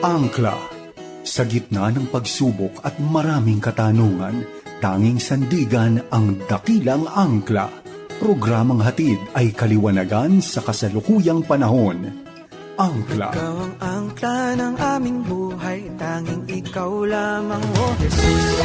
Angkla. Sa gitna ng pagsubok at maraming katanungan, tanging sandigan ang dakilang angkla. Programang hatid ay kaliwanagan sa kasalukuyang panahon. Angkla. Ikaw ang angkla ng aming buhay Tanging ikaw lamang, O Jesus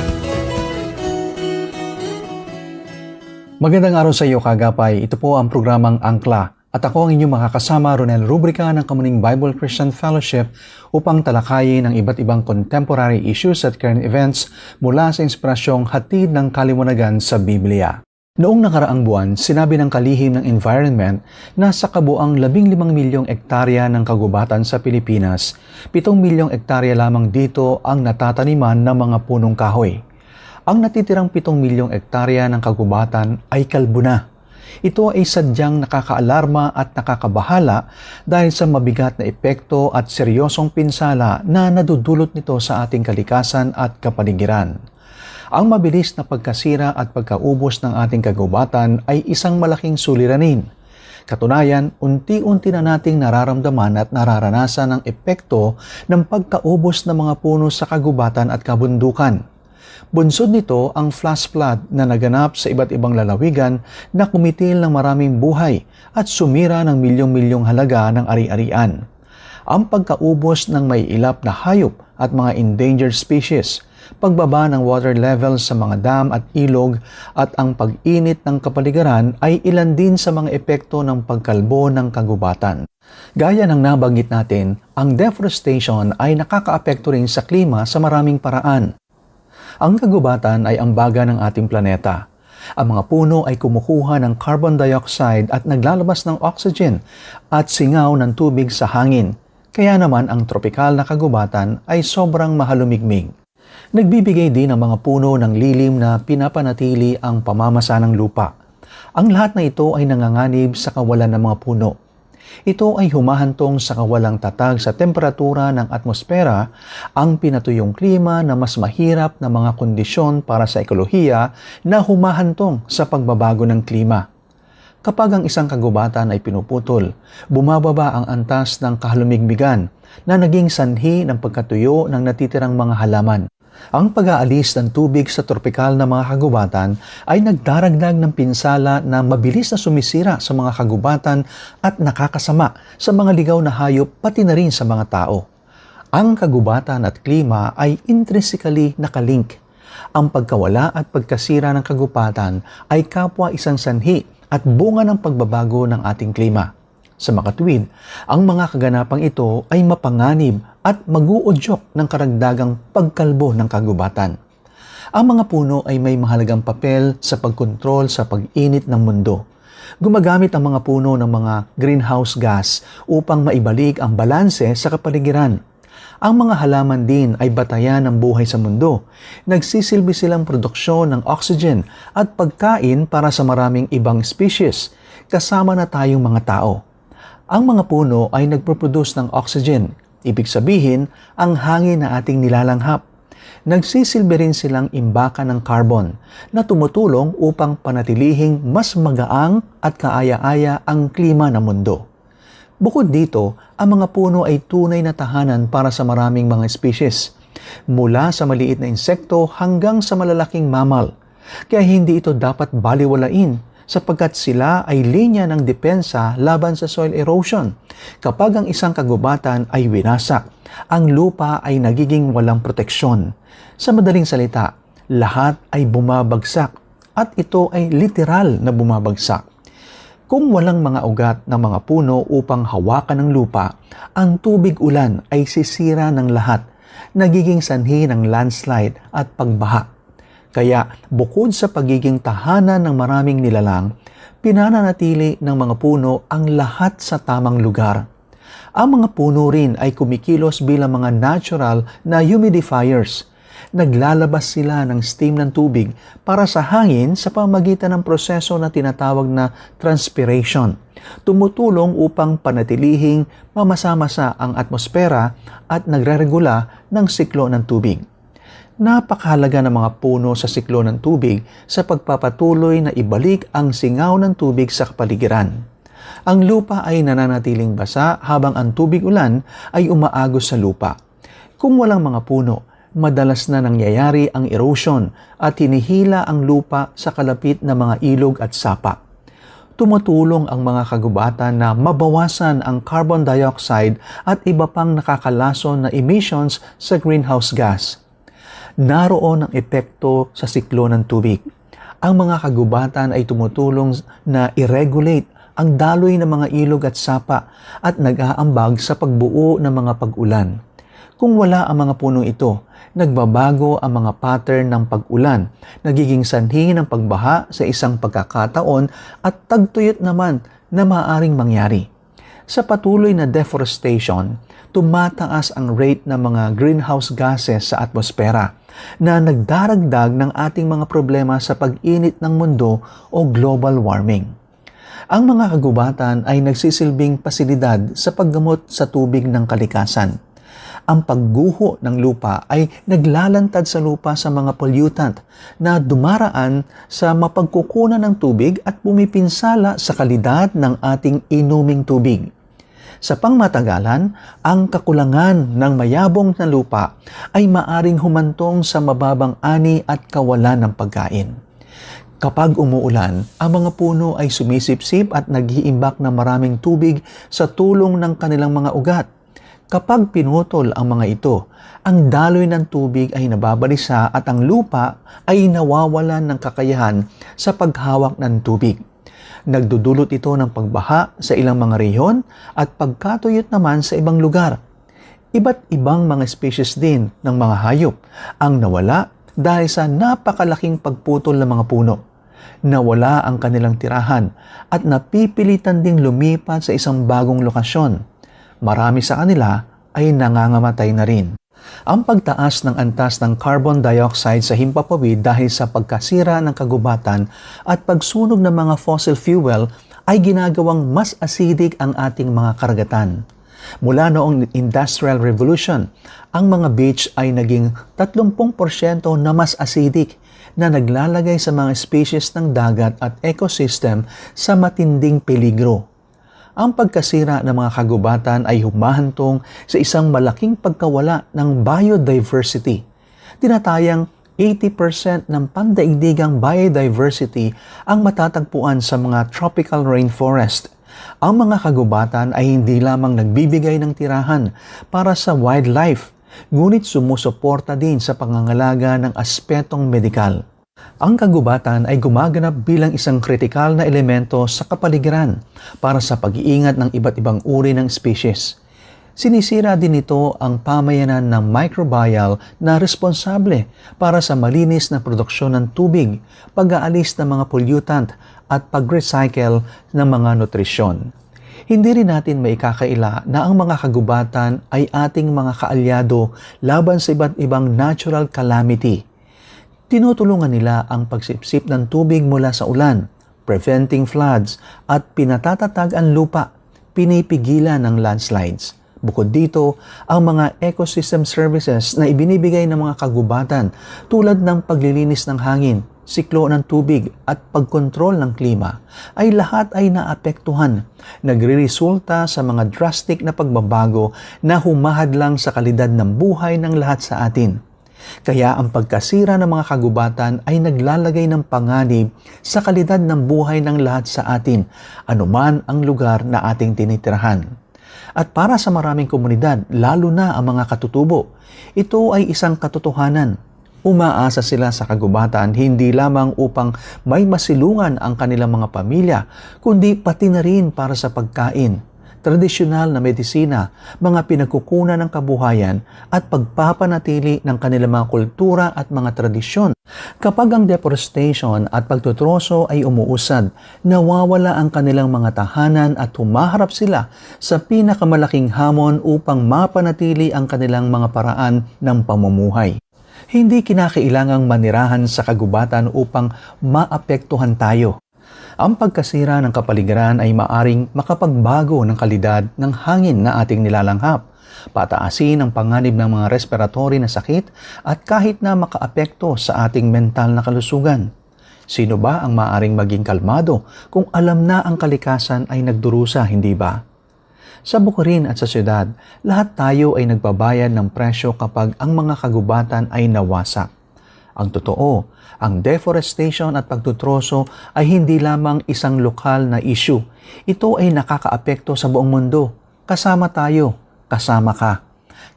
Magandang araw sa iyo, Kagapay. Ito po ang programang Angkla. At ako ang inyong makakasama, Ronel Rubrica ng Kamuning Bible Christian Fellowship upang talakayin ang iba't ibang contemporary issues at current events mula sa inspirasyong hatid ng kaliwanagan sa Biblia. Noong nakaraang buwan, sinabi ng kalihim ng environment na sa kabuang 15 milyong ektarya ng kagubatan sa Pilipinas, 7 milyong ektarya lamang dito ang natataniman ng mga punong kahoy. Ang natitirang 7 milyong ektarya ng kagubatan ay kalbo na. Ito ay sadyang nakakaalarma at nakakabahala dahil sa mabigat na epekto at seryosong pinsala na nadudulot nito sa ating kalikasan at kapaligiran. Ang mabilis na pagkasira at pagkaubos ng ating kagubatan ay isang malaking suliranin. Katunayan, unti-unti na nating nararamdaman at nararanasan ang epekto ng pagkaubos ng mga puno sa kagubatan at kabundukan. Bunsod nito ang flash flood na naganap sa iba't ibang lalawigan na kumitil ng maraming buhay at sumira ng milyong-milyong halaga ng ari-arian. Ang pagkaubos ng may ilap na hayop at mga endangered species, pagbaba ng water level sa mga dam at ilog at ang pag-init ng kapaligiran ay ilan din sa mga epekto ng pagkalbo ng kagubatan. Gaya ng nabanggit natin, ang deforestation ay nakakaapekto rin sa klima sa maraming paraan. Ang kagubatan ay ambaga ng ating planeta. Ang mga puno ay kumukuha ng carbon dioxide at naglalabas ng oxygen at singaw ng tubig sa hangin. Kaya naman ang tropikal na kagubatan ay sobrang mahalumigmig. Nagbibigay din ang mga puno ng lilim na pinapanatili ang pamamasa ng lupa. Ang lahat na ito ay nanganganib sa kawalan ng mga puno. Ito ay humahantong sa kawalang tatag sa temperatura ng atmosfera, ang pinatuyong klima na mas mahirap na mga kondisyon para sa ekolohiya na humahantong sa pagbabago ng klima. Kapag ang isang kagubatan ay pinuputol, bumababa ang antas ng kahalumigmigan na naging sanhi ng pagkatuyo ng natitirang mga halaman. Ang pag-aalis ng tubig sa tropikal na mga kagubatan ay nagdaragdag ng pinsala na mabilis na sumisira sa mga kagubatan at nakakasama sa mga ligaw na hayop pati na rin sa mga tao. Ang kagubatan at klima ay intrinsically nakalink. Ang pagkawala at pagkasira ng kagubatan ay kapwa isang sanhi at bunga ng pagbabago ng ating klima. Sa makatuwid, ang mga kaganapang ito ay mapanganib at mag-uudyok ng karagdagang pagkalbo ng kagubatan. Ang mga puno ay may mahalagang papel sa pagkontrol sa pag-init ng mundo. Gumagamit ang mga puno ng mga greenhouse gas upang maibalik ang balanse sa kapaligiran. Ang mga halaman din ay batayan ng buhay sa mundo. Nagsisilbi silang produksyon ng oxygen at pagkain para sa maraming ibang species, kasama na tayong mga tao. Ang mga puno ay nagproproduce ng oxygen, ibig sabihin ang hangin na ating nilalanghap. Nagsisilbi rin silang imbaka ng carbon na tumutulong upang panatilihing mas magaang at kaaya-aya ang klima ng mundo. Bukod dito, ang mga puno ay tunay na tahanan para sa maraming mga species, mula sa maliit na insekto hanggang sa malalaking mammal. Kaya hindi ito dapat baliwalain sapagkat sila ay linya ng depensa laban sa soil erosion. Kapag ang isang kagubatan ay winasak, ang lupa ay nagiging walang proteksyon. Sa madaling salita, lahat ay bumabagsak at ito ay literal na bumabagsak. Kung walang mga ugat ng mga puno upang hawakan ng lupa, ang tubig ulan ay sisira ng lahat, nagiging sanhi ng landslide at pagbaha. Kaya bukod sa pagiging tahanan ng maraming nilalang, pinananatili ng mga puno ang lahat sa tamang lugar. Ang mga puno rin ay kumikilos bilang mga natural na humidifiers. Naglalabas sila ng steam ng tubig para sa hangin sa pamagitan ng proseso na tinatawag na transpiration. Tumutulong upang panatilihing mamasa-masa ang atmosfera at nagreregula ng siklo ng tubig. Napakahalaga ng mga puno sa siklo ng tubig sa pagpapatuloy na ibalik ang singaw ng tubig sa kapaligiran. Ang lupa ay nananatiling basa habang ang tubig ulan ay umaagos sa lupa. Kung walang mga puno, madalas na nangyayari ang erosion at hinihila ang lupa sa kalapit na mga ilog at sapa. Tumutulong ang mga kagubatan na mabawasan ang carbon dioxide at iba pang nakakalason na emissions sa greenhouse gas. Naroon ang epekto sa siklo ng tubig. Ang mga kagubatan ay tumutulong na i-regulate ang daloy ng mga ilog at sapa at nag-aambag sa pagbuo ng mga pag-ulan. Kung wala ang mga punong ito, nagbabago ang mga pattern ng pag-ulan, nagiging sanhi ng pagbaha sa isang pagkakataon at tagtuyot naman na maaring mangyari. Sa patuloy na deforestation, tumataas ang rate ng mga greenhouse gases sa atmosfera na nagdaragdag ng ating mga problema sa pag-init ng mundo o global warming. Ang mga kagubatan ay nagsisilbing pasilidad sa paggamot sa tubig ng kalikasan ang pagguho ng lupa ay naglalantad sa lupa sa mga pollutant na dumaraan sa mapagkukunan ng tubig at pumipinsala sa kalidad ng ating inuming tubig. Sa pangmatagalan, ang kakulangan ng mayabong na lupa ay maaring humantong sa mababang ani at kawalan ng pagkain. Kapag umuulan, ang mga puno ay sumisipsip at nag-iimbak ng maraming tubig sa tulong ng kanilang mga ugat. Kapag pinutol ang mga ito, ang daloy ng tubig ay nababalisa at ang lupa ay nawawalan ng kakayahan sa paghawak ng tubig. Nagdudulot ito ng pagbaha sa ilang mga rehiyon at pagkatuyot naman sa ibang lugar. Iba't ibang mga species din ng mga hayop ang nawala dahil sa napakalaking pagputol ng mga puno. Nawala ang kanilang tirahan at napipilitan ding lumipat sa isang bagong lokasyon marami sa kanila ay nangangamatay na rin. Ang pagtaas ng antas ng carbon dioxide sa himpapawid dahil sa pagkasira ng kagubatan at pagsunog ng mga fossil fuel ay ginagawang mas acidic ang ating mga karagatan. Mula noong Industrial Revolution, ang mga beach ay naging 30% na mas acidic na naglalagay sa mga species ng dagat at ecosystem sa matinding peligro ang pagkasira ng mga kagubatan ay humahantong sa isang malaking pagkawala ng biodiversity. Tinatayang 80% ng pandaigdigang biodiversity ang matatagpuan sa mga tropical rainforest. Ang mga kagubatan ay hindi lamang nagbibigay ng tirahan para sa wildlife, ngunit sumusuporta din sa pangangalaga ng aspetong medikal. Ang kagubatan ay gumaganap bilang isang kritikal na elemento sa kapaligiran para sa pag-iingat ng iba't ibang uri ng species. Sinisira din nito ang pamayanan ng microbial na responsable para sa malinis na produksyon ng tubig, pag-aalis ng mga pollutant at pag-recycle ng mga nutrisyon. Hindi rin natin maikakaila na ang mga kagubatan ay ating mga kaalyado laban sa iba't ibang natural calamity – Tinutulungan nila ang pagsipsip ng tubig mula sa ulan, preventing floods, at pinatatatag ang lupa, pinipigilan ng landslides. Bukod dito, ang mga ecosystem services na ibinibigay ng mga kagubatan tulad ng paglilinis ng hangin, siklo ng tubig at pagkontrol ng klima ay lahat ay naapektuhan. Nagre-resulta sa mga drastic na pagbabago na humahadlang sa kalidad ng buhay ng lahat sa atin. Kaya ang pagkasira ng mga kagubatan ay naglalagay ng panganib sa kalidad ng buhay ng lahat sa atin, anuman ang lugar na ating tinitirahan. At para sa maraming komunidad, lalo na ang mga katutubo, ito ay isang katotohanan. Umaasa sila sa kagubatan hindi lamang upang may masilungan ang kanilang mga pamilya, kundi pati na rin para sa pagkain, tradisyonal na medisina, mga pinagkukunan ng kabuhayan at pagpapanatili ng kanilang mga kultura at mga tradisyon. Kapag ang deforestation at pagtutroso ay umuusad, nawawala ang kanilang mga tahanan at humaharap sila sa pinakamalaking hamon upang mapanatili ang kanilang mga paraan ng pamumuhay. Hindi kinakailangang manirahan sa kagubatan upang maapektuhan tayo. Ang pagkasira ng kapaligiran ay maaring makapagbago ng kalidad ng hangin na ating nilalanghap, pataasin ang panganib ng mga respiratory na sakit at kahit na makaapekto sa ating mental na kalusugan. Sino ba ang maaring maging kalmado kung alam na ang kalikasan ay nagdurusa, hindi ba? Sa Bukirin at sa syudad, lahat tayo ay nagbabayad ng presyo kapag ang mga kagubatan ay nawasak. Ang totoo, ang deforestation at pagtutroso ay hindi lamang isang lokal na issue. Ito ay nakakaapekto sa buong mundo. Kasama tayo, kasama ka.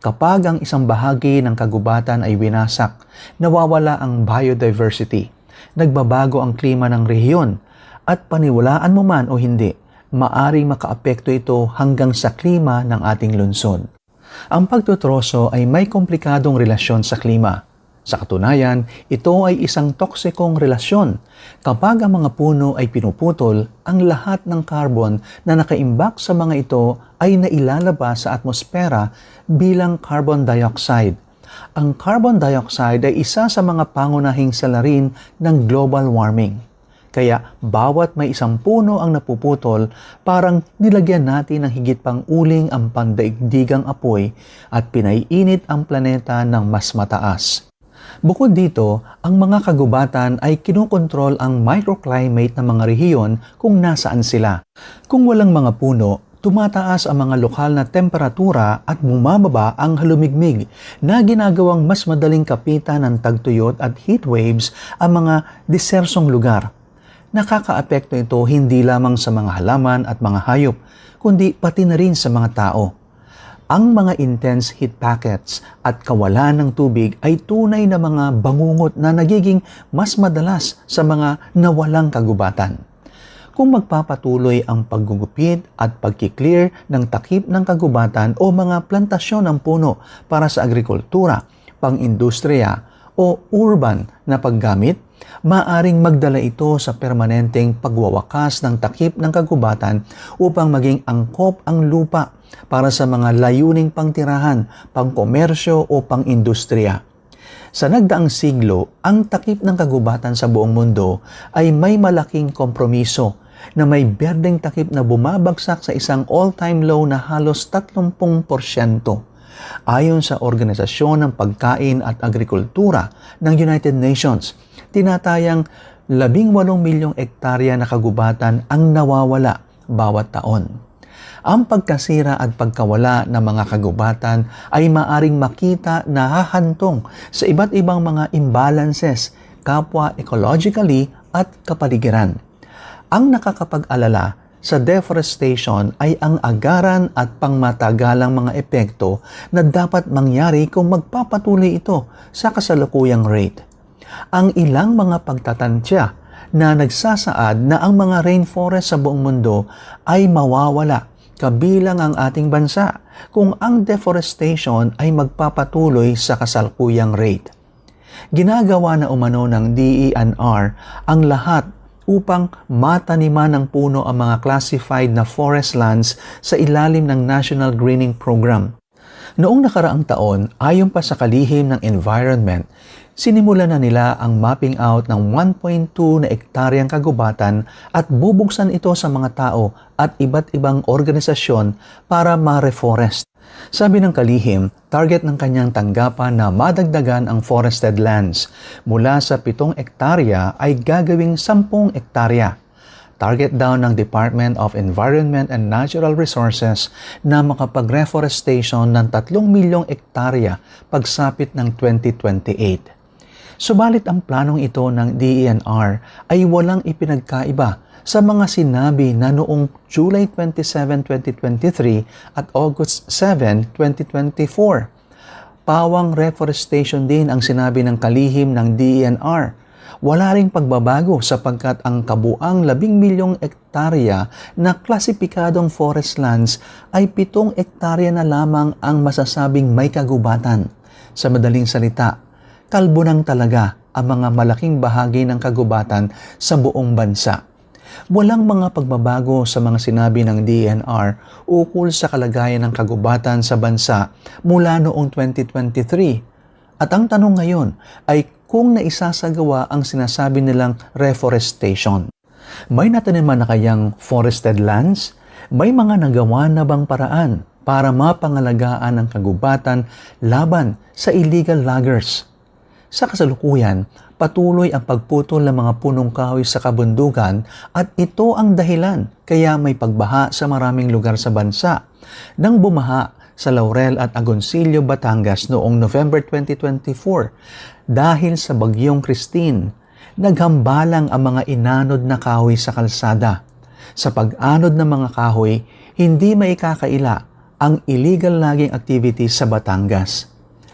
Kapag ang isang bahagi ng kagubatan ay winasak, nawawala ang biodiversity. Nagbabago ang klima ng rehiyon at paniwalaan mo man o hindi, maaring makaapekto ito hanggang sa klima ng ating lungsod. Ang pagtutroso ay may komplikadong relasyon sa klima. Sa katunayan, ito ay isang toksikong relasyon. Kapag ang mga puno ay pinuputol, ang lahat ng carbon na nakaimbak sa mga ito ay nailalabas sa atmosfera bilang carbon dioxide. Ang carbon dioxide ay isa sa mga pangunahing salarin ng global warming. Kaya bawat may isang puno ang napuputol, parang nilagyan natin ng higit pang uling ang pandaigdigang apoy at pinaiinit ang planeta ng mas mataas. Bukod dito, ang mga kagubatan ay kinukontrol ang microclimate ng mga rehiyon kung nasaan sila. Kung walang mga puno, tumataas ang mga lokal na temperatura at bumababa ang halumigmig na ginagawang mas madaling kapitan ng tagtuyot at heat waves ang mga disersong lugar. Nakakaapekto ito hindi lamang sa mga halaman at mga hayop, kundi pati na rin sa mga tao. Ang mga intense heat packets at kawalan ng tubig ay tunay na mga bangungot na nagiging mas madalas sa mga nawalang kagubatan. Kung magpapatuloy ang paggugupit at pagkiklear ng takip ng kagubatan o mga plantasyon ng puno para sa agrikultura, pang-industriya o urban na paggamit, maaring magdala ito sa permanenteng pagwawakas ng takip ng kagubatan upang maging angkop ang lupa para sa mga layuning pangtirahan, pangkomersyo o pangindustriya. Sa nagdaang siglo, ang takip ng kagubatan sa buong mundo ay may malaking kompromiso na may berdeng takip na bumabagsak sa isang all-time low na halos 30%. Ayon sa Organisasyon ng Pagkain at Agrikultura ng United Nations, tinatayang 18 milyong ektarya na kagubatan ang nawawala bawat taon. Ang pagkasira at pagkawala ng mga kagubatan ay maaring makita na hahantong sa iba't ibang mga imbalances kapwa ecologically at kapaligiran. Ang nakakapag-alala sa deforestation ay ang agaran at pangmatagalang mga epekto na dapat mangyari kung magpapatuloy ito sa kasalukuyang rate. Ang ilang mga pagtatansya na nagsasaad na ang mga rainforest sa buong mundo ay mawawala kabilang ang ating bansa kung ang deforestation ay magpapatuloy sa kasalukuyang rate. Ginagawa na umano ng DENR ang lahat upang mataniman ng puno ang mga classified na forest lands sa ilalim ng National Greening Program. Noong nakaraang taon, ayon pa sa kalihim ng environment, sinimula na nila ang mapping out ng 1.2 na ektaryang kagubatan at bubuksan ito sa mga tao at iba't ibang organisasyon para ma-reforest. Sabi ng kalihim, target ng kanyang tanggapan na madagdagan ang forested lands mula sa 7 ektarya ay gagawing 10 ektarya. Target daw ng Department of Environment and Natural Resources na makapag-reforestation ng 3 milyong ektarya pagsapit ng 2028. Subalit ang planong ito ng DENR ay walang ipinagkaiba sa mga sinabi na noong July 27, 2023 at August 7, 2024. Pawang reforestation din ang sinabi ng kalihim ng DENR wala ring pagbabago sapagkat ang kabuang 10 milyong ektarya na klasipikadong forest lands ay 7 ektarya na lamang ang masasabing may kagubatan. Sa madaling salita, kalbo nang talaga ang mga malaking bahagi ng kagubatan sa buong bansa. Walang mga pagbabago sa mga sinabi ng DNR ukol sa kalagayan ng kagubatan sa bansa mula noong 2023. At ang tanong ngayon ay kung naisasagawa ang sinasabi nilang reforestation. May nataniman na kayang forested lands? May mga nagawa na bang paraan para mapangalagaan ang kagubatan laban sa illegal loggers? Sa kasalukuyan, patuloy ang pagputol ng mga punong kahoy sa kabundukan at ito ang dahilan kaya may pagbaha sa maraming lugar sa bansa. Nang bumaha sa Laurel at Agoncillo, Batangas noong November 2024 dahil sa bagyong Christine, naghambalang ang mga inanod na kahoy sa kalsada. Sa pag-anod ng mga kahoy, hindi maikakaila ang illegal logging activities sa Batangas.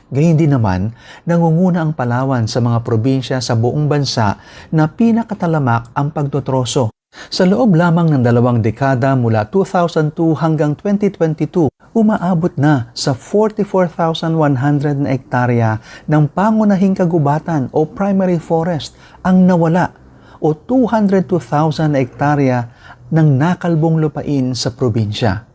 Gayun din naman, nangunguna ang Palawan sa mga probinsya sa buong bansa na pinakatalamak ang pagtotroso. Sa loob lamang ng dalawang dekada mula 2002 hanggang 2022, umaabot na sa 44,100 na ektarya ng pangunahing kagubatan o primary forest ang nawala o 202,000 na ektarya ng nakalbong lupain sa probinsya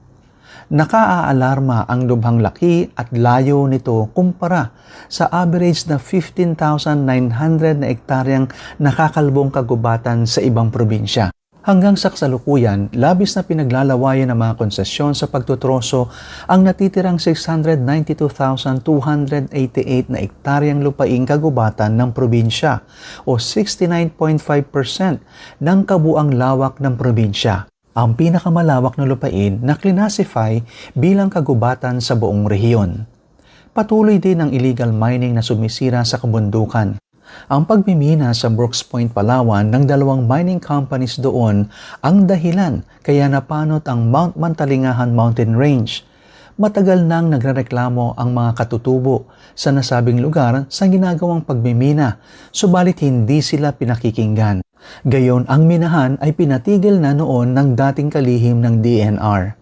nakaaalarma ang lubhang laki at layo nito kumpara sa average na 15,900 na ektaryang nakakalbong kagubatan sa ibang probinsya. Hanggang sa kasalukuyan, labis na pinaglalawayan ng mga konsesyon sa pagtutroso ang natitirang 692,288 na ektaryang lupaing kagubatan ng probinsya o 69.5% ng kabuang lawak ng probinsya ang pinakamalawak na lupain na klinasify bilang kagubatan sa buong rehiyon. Patuloy din ang illegal mining na sumisira sa kabundukan. Ang pagmimina sa Brooks Point, Palawan ng dalawang mining companies doon ang dahilan kaya napanot ang Mount Mantalingahan Mountain Range. Matagal nang nagrereklamo ang mga katutubo sa nasabing lugar sa ginagawang pagmimina, subalit hindi sila pinakikinggan. Gayon ang minahan ay pinatigil na noon ng dating kalihim ng DNR.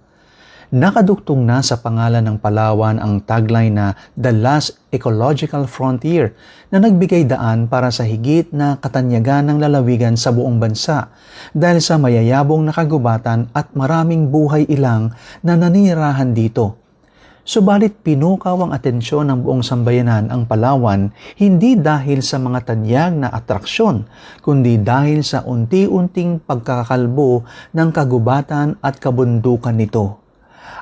Nakaduktong na sa pangalan ng Palawan ang tagline na The Last Ecological Frontier na nagbigay daan para sa higit na katanyagan ng lalawigan sa buong bansa dahil sa mayayabong nakagubatan at maraming buhay ilang na nanirahan dito Subalit pinukaw ang atensyon ng buong sambayanan ang Palawan hindi dahil sa mga tanyag na atraksyon, kundi dahil sa unti-unting pagkakakalbo ng kagubatan at kabundukan nito.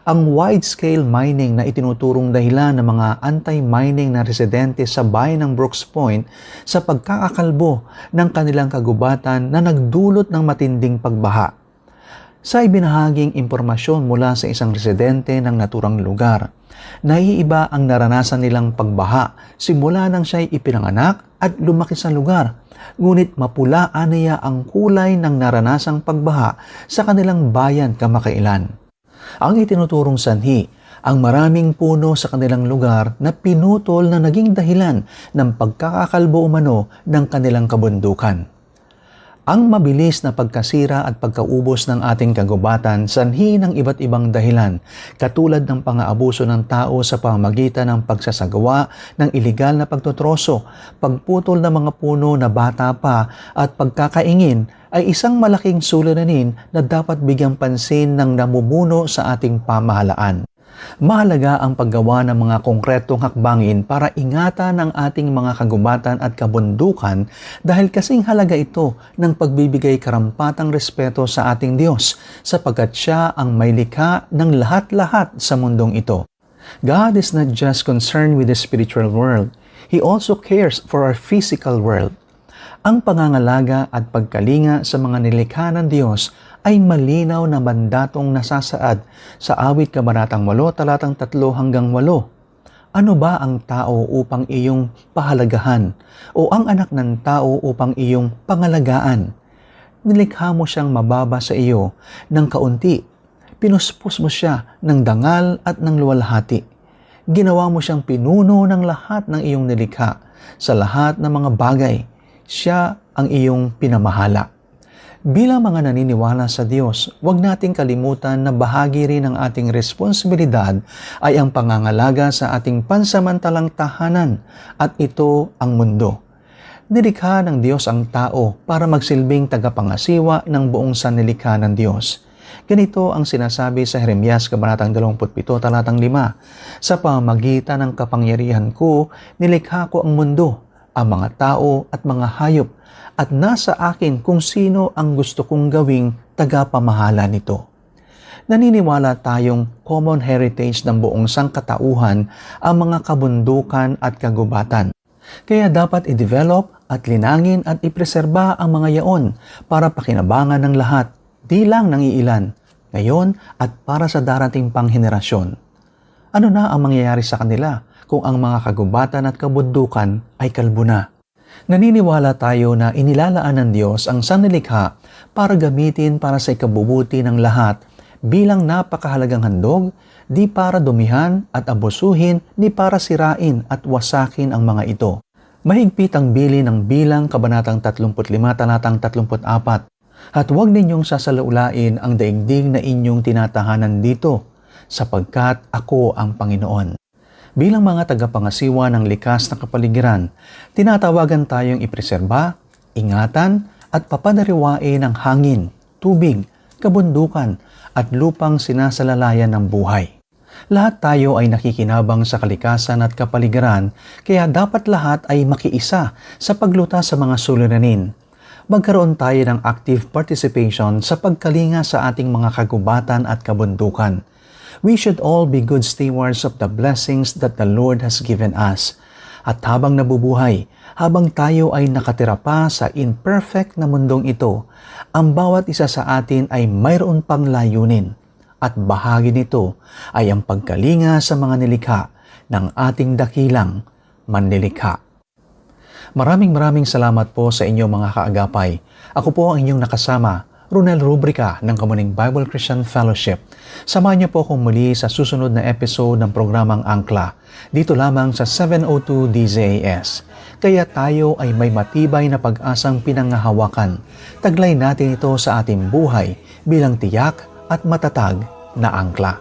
Ang wide-scale mining na itinuturong dahilan ng mga anti-mining na residente sa bayan ng Brooks Point sa pagkakakalbo ng kanilang kagubatan na nagdulot ng matinding pagbaha sa ibinahaging impormasyon mula sa isang residente ng naturang lugar. Naiiba ang naranasan nilang pagbaha simula nang siya'y ipinanganak at lumaki sa lugar. Ngunit mapula niya ang kulay ng naranasang pagbaha sa kanilang bayan kamakailan. Ang itinuturong sanhi ang maraming puno sa kanilang lugar na pinutol na naging dahilan ng pagkakakalbo umano ng kanilang kabundukan. Ang mabilis na pagkasira at pagkaubos ng ating kagubatan sanhi ng iba't ibang dahilan, katulad ng pang-aabuso ng tao sa pamagitan ng pagsasagawa ng ilegal na pagtutroso, pagputol ng mga puno na bata pa at pagkakaingin ay isang malaking suliranin na dapat bigyang pansin ng namumuno sa ating pamahalaan. Mahalaga ang paggawa ng mga konkretong hakbangin para ingatan ang ating mga kagubatan at kabundukan dahil kasing halaga ito ng pagbibigay karampatang respeto sa ating Diyos sapagkat Siya ang may likha ng lahat-lahat sa mundong ito. God is not just concerned with the spiritual world, He also cares for our physical world. Ang pangangalaga at pagkalinga sa mga nilikha ng Diyos ay malinaw na mandatong nasasaad sa awit kabanatang 8 talatang 3 hanggang 8. Ano ba ang tao upang iyong pahalagahan o ang anak ng tao upang iyong pangalagaan? Nilikha mo siyang mababa sa iyo ng kaunti. Pinuspos mo siya ng dangal at ng luwalhati. Ginawa mo siyang pinuno ng lahat ng iyong nilikha sa lahat ng mga bagay siya ang iyong pinamahala. Bilang mga naniniwala sa Diyos, huwag nating kalimutan na bahagi rin ng ating responsibilidad ay ang pangangalaga sa ating pansamantalang tahanan at ito ang mundo. Nilikha ng Diyos ang tao para magsilbing tagapangasiwa ng buong sanlilikha ng Diyos. Ganito ang sinasabi sa Jeremias Kabanatang 27, talatang 5. Sa pamagitan ng kapangyarihan ko, nilikha ko ang mundo ang mga tao at mga hayop at nasa akin kung sino ang gusto kong gawing tagapamahala nito. Naniniwala tayong common heritage ng buong sangkatauhan ang mga kabundukan at kagubatan. Kaya dapat i-develop at linangin at ipreserba ang mga yaon para pakinabangan ng lahat, di lang ng iilan, ngayon at para sa darating pang henerasyon. Ano na ang mangyayari sa kanila kung ang mga kagubatan at kabundukan ay kalbo na? Naniniwala tayo na inilalaan ng Diyos ang sanlilikha para gamitin para sa ikabubuti ng lahat bilang napakahalagang handog, di para dumihan at abusuhin, di para sirain at wasakin ang mga ito. Mahigpit ang bili ng bilang kabanatang 35 talatang 34 at huwag ninyong sasalaulain ang daigdig na inyong tinatahanan dito sapagkat ako ang Panginoon. Bilang mga tagapangasiwa ng likas na kapaligiran, tinatawagan tayong ipreserba, ingatan at papadariwain ng hangin, tubig, kabundukan at lupang sinasalalayan ng buhay. Lahat tayo ay nakikinabang sa kalikasan at kapaligiran kaya dapat lahat ay makiisa sa pagluta sa mga suliranin. Magkaroon tayo ng active participation sa pagkalinga sa ating mga kagubatan at kabundukan. We should all be good stewards of the blessings that the Lord has given us. At habang nabubuhay, habang tayo ay nakatira pa sa imperfect na mundong ito, ang bawat isa sa atin ay mayroon pang layunin. At bahagi nito ay ang pagkalinga sa mga nilikha ng ating dakilang manlilikha. Maraming maraming salamat po sa inyong mga kaagapay. Ako po ang inyong nakasama, Ronel Rubrica ng Kamuning Bible Christian Fellowship. Samahan niyo po akong muli sa susunod na episode ng programang Angkla, dito lamang sa 702 DZAS. Kaya tayo ay may matibay na pag-asang pinangahawakan. Taglay natin ito sa ating buhay bilang tiyak at matatag na angkla.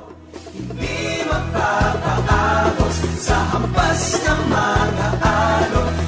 Di mapapaabos sa hampas ng mga alon